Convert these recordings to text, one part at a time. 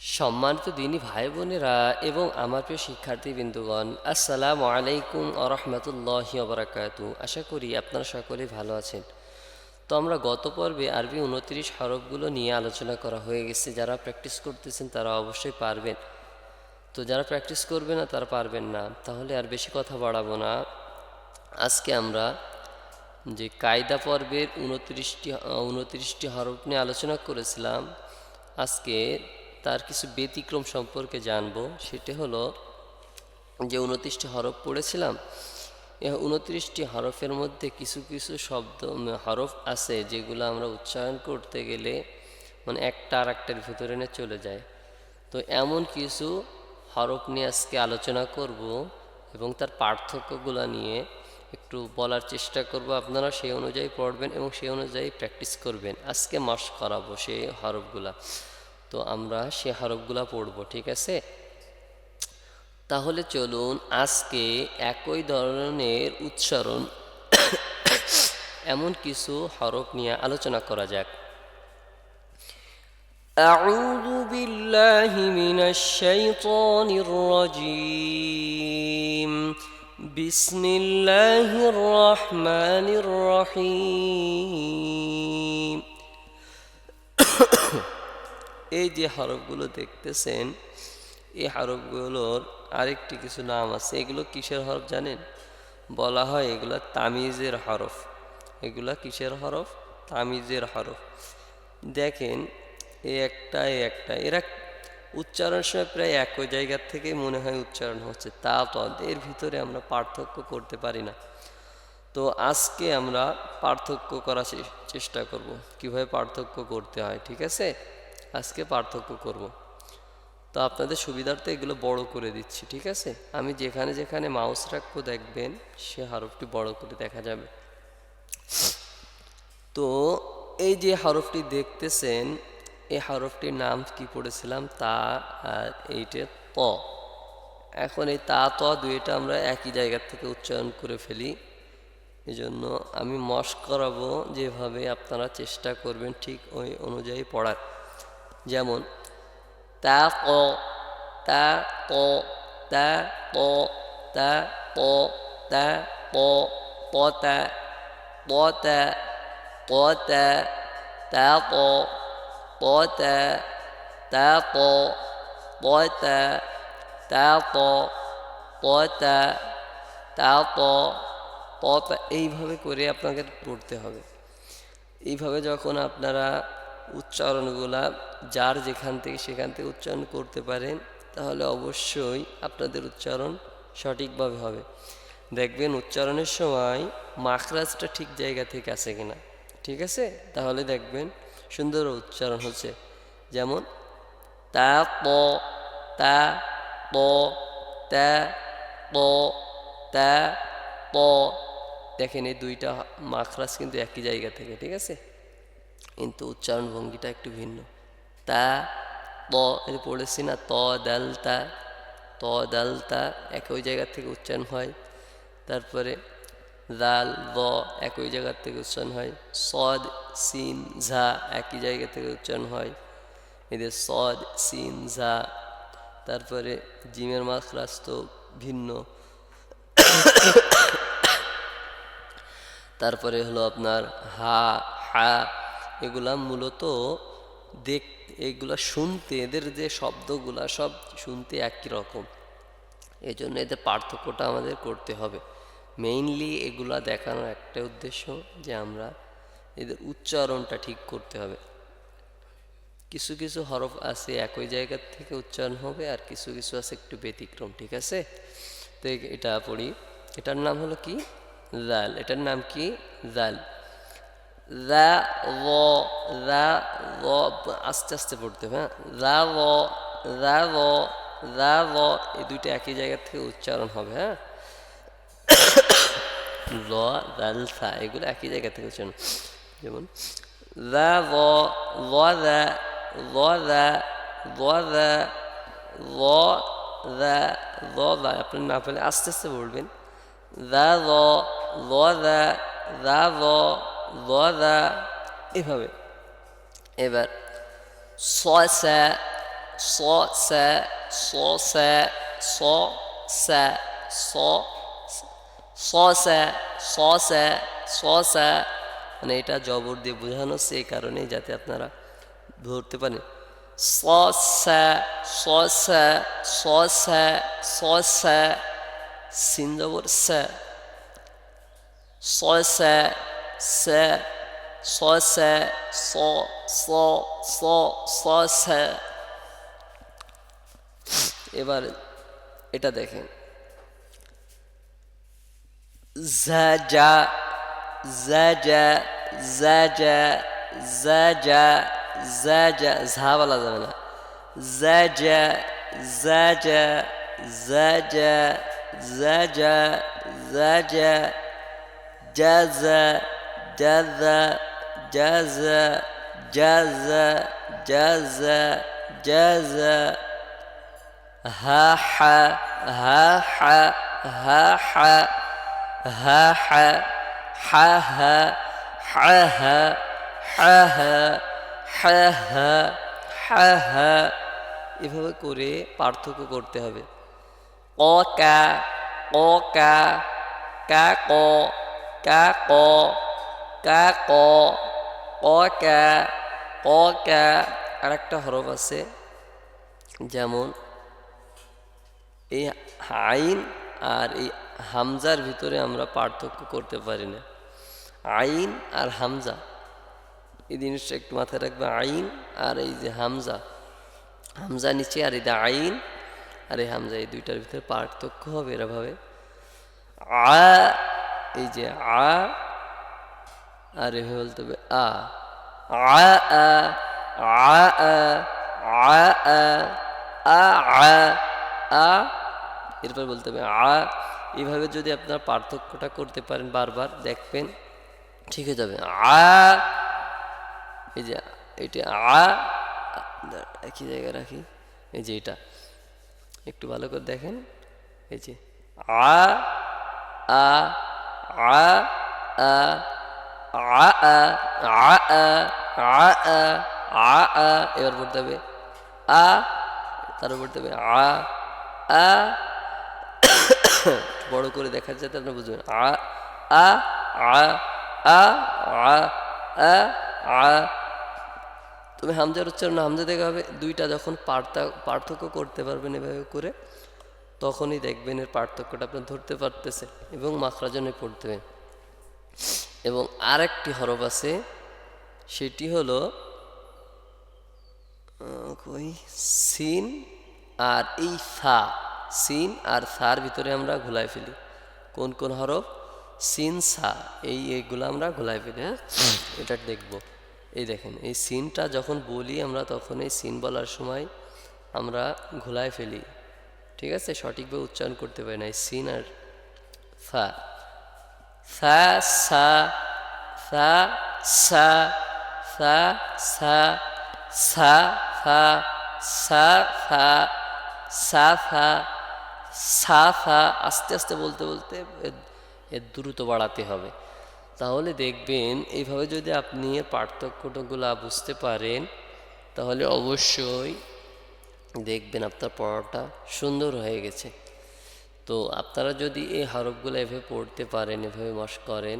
সম্মানিত দিনী ভাই বোনেরা এবং আমার প্রিয় শিক্ষার্থী বিন্দুগণ আসসালামু আলাইকুম আরহামতুল্লাহ বারাকাতু আশা করি আপনারা সকলে ভালো আছেন। তো আমরা গত পর্বে আরবি উনত্রিশ হরফগুলো নিয়ে আলোচনা করা হয়ে গেছে। যারা প্র্যাকটিস করতেছেন তারা অবশ্যই পারবেন। তো যারা প্র্যাকটিস করবে না, তারা পারবেন না। তাহলে আর বেশি কথা বাড়াবো না। আজকে আমরা যে কায়দা পর্বের উনত্রিশটি উনত্রিশটি হরফ নিয়ে আলোচনা করেছিলাম, আজকে তার কিছু ব্যতিক্রম সম্পর্কে জানব। সেটি হলো যে উনত্রিশটি হরফ পড়েছিলাম উনত্রিশটি হরফের মধ্যে কিছু কিছু শব্দ হরফ আছে যেগুলো আমরা উচ্চারণ করতে গেলে মানে একটা আর একটার ভিতরে নিয়ে চলে যায়। তো এমন কিছু হরফ নিয়ে আজকে আলোচনা করব এবং তার পার্থক্যগুলো নিয়ে একটু বলার চেষ্টা করব। আপনারা সেই অনুযায়ী পড়বেন এবং সেই অনুযায়ী প্র্যাকটিস করবেন। আজকে মাস করাবো সেই হরফগুলা। তো আমরা সে হরফগুলা পড়ব ঠিক আছে তাহলে চলুন আজকে একই ধরনের উচ্চারণ এমন কিছু হরফ নিয়ে আলোচনা করা যাক أعوذ بالله من الشيطان الرجيم بسم الله الرحمن الرحيم এই যে হরফগুলো দেখতেছেন, এই হরফগুলোর আরেকটি কিছু নাম আছে। এগুলো কিসের হরফ জানেন? বলা হয় এগুলা তামিজের হরফ। এগুলা কিসের হরফ? তামিজের হরফ। দেখেন, এ একটা এই একটা। এরা উচ্চারণের সময় প্রায় একই জায়গার থেকে মনে হয় উচ্চারণ হচ্ছে। তা তো এর ভিতরে আমরা পার্থক্য করতে পারি না। তো আজকে আমরা পার্থক্য করার চেষ্টা করব। কীভাবে পার্থক্য করতে হয়, ঠিক আছে? আজকে পার্থক্য করব। তো আপনাদের সুবিধার্থে এগুলো বড় করে দিচ্ছি, ঠিক আছে? আমি যেখানে যেখানে মাউস রাখব দেখবেন, সে হরফটি বড় করে দেখা যাবে। তো এই যে হরফটি দেখতেছেন, এই হরফটির নাম কি পড়েছিলাম? তা আর এইটা ত। এখন এই তা, ত দুইটা আমরা একই জায়গা থেকে উচ্চারণ করে ফেলি। এজন্য আমি মশ করাবো যেভাবে আপনারা চেষ্টা করবেন ঠিক ওই অনুযায়ী পড়ার। যেমন, তা, ক তা ক তা ক তা ক তা, ক ক তা ক তা ক তা তা, ক ক তা, ক ক তা, ক ক তা তা ক ক তা এইভাবে করে আপনাকে পড়তে হবে। এইভাবে যখন আপনারা উচ্চারণগুলা যার যেখান থেকে সেখান থেকে উচ্চারণ করতে পারেন, তাহলে অবশ্যই আপনাদের উচ্চারণ সঠিকভাবে হবে। দেখবেন উচ্চারণের সময় মাখরাজটা ঠিক জায়গা থেকে আছে কিনা, ঠিক আছে? তাহলে দেখবেন সুন্দর উচ্চারণ হচ্ছে। যেমন, তা, প তা প তা প তা, প। দেখেন এই দুইটা মাখরাজ কিন্তু একই জায়গা থেকে, ঠিক আছে? কিন্তু উচ্চারণ ভঙ্গিটা একটু ভিন্ন। তা, ত এই পড়েছি না, ত, দাল, তা, ত, দাল, তা, একই জায়গা থেকে উচ্চারণ হয়। তারপরে দাল, ব, একই জায়গা থেকে উচ্চারণ হয়। সদ, সিন, ঝা, একই জায়গা থেকে উচ্চারণ হয়। এদের সদ, সিন, ঝা, তারপরে জিমের মাখরাজ তো ভিন্ন। তারপরে হলো আপনার হা হা এগুলা মূলত দেখ এগুলা শুনতে, এদের যে শব্দগুলা সব শুনতে একই রকম। এই জন্য এদের পার্থক্যটা আমাদের করতে হবে। মেইনলি এগুলা দেখানোর একটা উদ্দেশ্য যে আমরা এদের উচ্চারণটা ঠিক করতে হবে। কিছু কিছু হরফ আছে একই জায়গা থেকে উচ্চারণ হবে আর কিছু কিছু আছে একটু ব্যতিক্রম, ঠিক আছে? তো এটা পড়ি। এটার নাম হলো কি? জাল। এটার নাম কি? জাল। রা রা আস্তে আস্তে পড়তে হবে হ্যাঁ? রা ল রা ল রা ল এই দুইটা একই জায়গা থেকে উচ্চারণ হবে হ্যাঁ? সা এগুলো একই জায়গা থেকে উচ্চারণ। যেমন রা রা রা রা রা রা আপনার না পেলে আস্তে আস্তে বলবেন। রা ল রা রা ল রা এভাবে। এবার স স স স স স স স্যা মানে এটা জবর দিয়ে বোঝানো হচ্ছে এই কারণেই যাতে আপনারা ধরতে পারেন। স স স স স स स स स स स स স এবার এটা দেখেন যা যা যা যা যা যা যা যা যা যা ঝা বলা যাবে না যা যা যা যা যা যা যা যা যা যা যা যা جزا جزا جزا جزا جزا ها ح ها ح ها ح ها ح ح হ ح হ ح হ ح হ ح হ এভাবে করে পার্থক্য করতে হবে ক কা ক কা কা ক কা ক কা, ক ক, কা ক, কা আর একটা হরফ আছে, যেমন এই আইন আর এই হামজার ভিতরে আমরা পার্থক্য করতে পারি না। আইন আর হামজা, এই জিনিসটা একটু মাথায় রাখবে, আইন আর এই যে হামজা হামজা নিচে আর যে আইন আর এই হামজা, এই দুইটার ভিতরে পার্থক্য হবে এরাভাবে। আ, এই যে আ আর এভাবে বলতে হবে আ আ আ আ আ আ এরপর বলতে হবে আ এইভাবে যদি আপনার পার্থক্যটা করতে পারেন বারবার দেখবেন ঠিক হয়ে যাবে আ এই যে এটা আ একই জায়গায় রাখি এই যে এটা একটু ভালো করে দেখেন এই যে আ আ আ আ আ আ আ আ আ আ আ এবার বলতে হবে আ তারপর বলতে হবে আ আ বড় করে দেখা যাতে আপনি বুঝবেন আ আ আ আ আ আ আ তুমি হামজার উচ্চারণ হামজা দেখে হবে দুইটা যখন পার্থক্য করতে পারবেন এভাবে করে তখনই দেখবেন এর পার্থক্যটা আপনার ধরতে পারতেছে এবং মাখরাজনে পড়তে এবং আরেকটি হরফ আছে, সেটি হল সিন আর এই ফা সিন আর সার ভিতরে আমরা ঘোলাই ফেলি। কোন কোন হরফ? সিন, সা, এই এইগুলো আমরা ঘোলাই ফেলি হ্যাঁ? এটা দেখব। এই দেখেন, এই সিনটা যখন বলি আমরা, তখন এই সিন বলার সময় আমরা ঘোলায় ফেলি। ঠিক আছে? সঠিকভাবে উচ্চারণ করতে পারি না, এই সিন আর ফা ফা সা ফা সা ফা সা সা ফা সা ফা সাফা সাফা আস্তে আস্তে বলতে বলতে এর দ্রুত বাড়াতে হবে। তাহলে দেখবেন এইভাবে যদি আপনি এর পার্থক্যগুলো বুঝতে পারেন, তাহলে অবশ্যই দেখবেন আপনার পড়াটা সুন্দর হয়ে গেছে। তো আপনারা যদি এই হরফগুলো এভাবে পড়তে পারেন, এভাবে মাস করেন,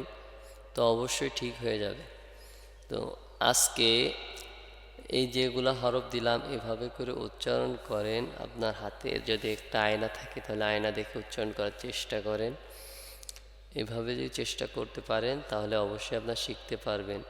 তো অবশ্যই ঠিক হয়ে যাবে। তো আজকে এই যেগুলো হরফ দিলাম, এভাবে করে উচ্চারণ করেন আপনার হাতে। যদি একটা আয়না থাকে, তাহলে আয়না দেখে উচ্চারণ করার চেষ্টা করেন। এভাবে যদি চেষ্টা করতে পারেন, তাহলে অবশ্যই আপনার শিখতে পারবেন।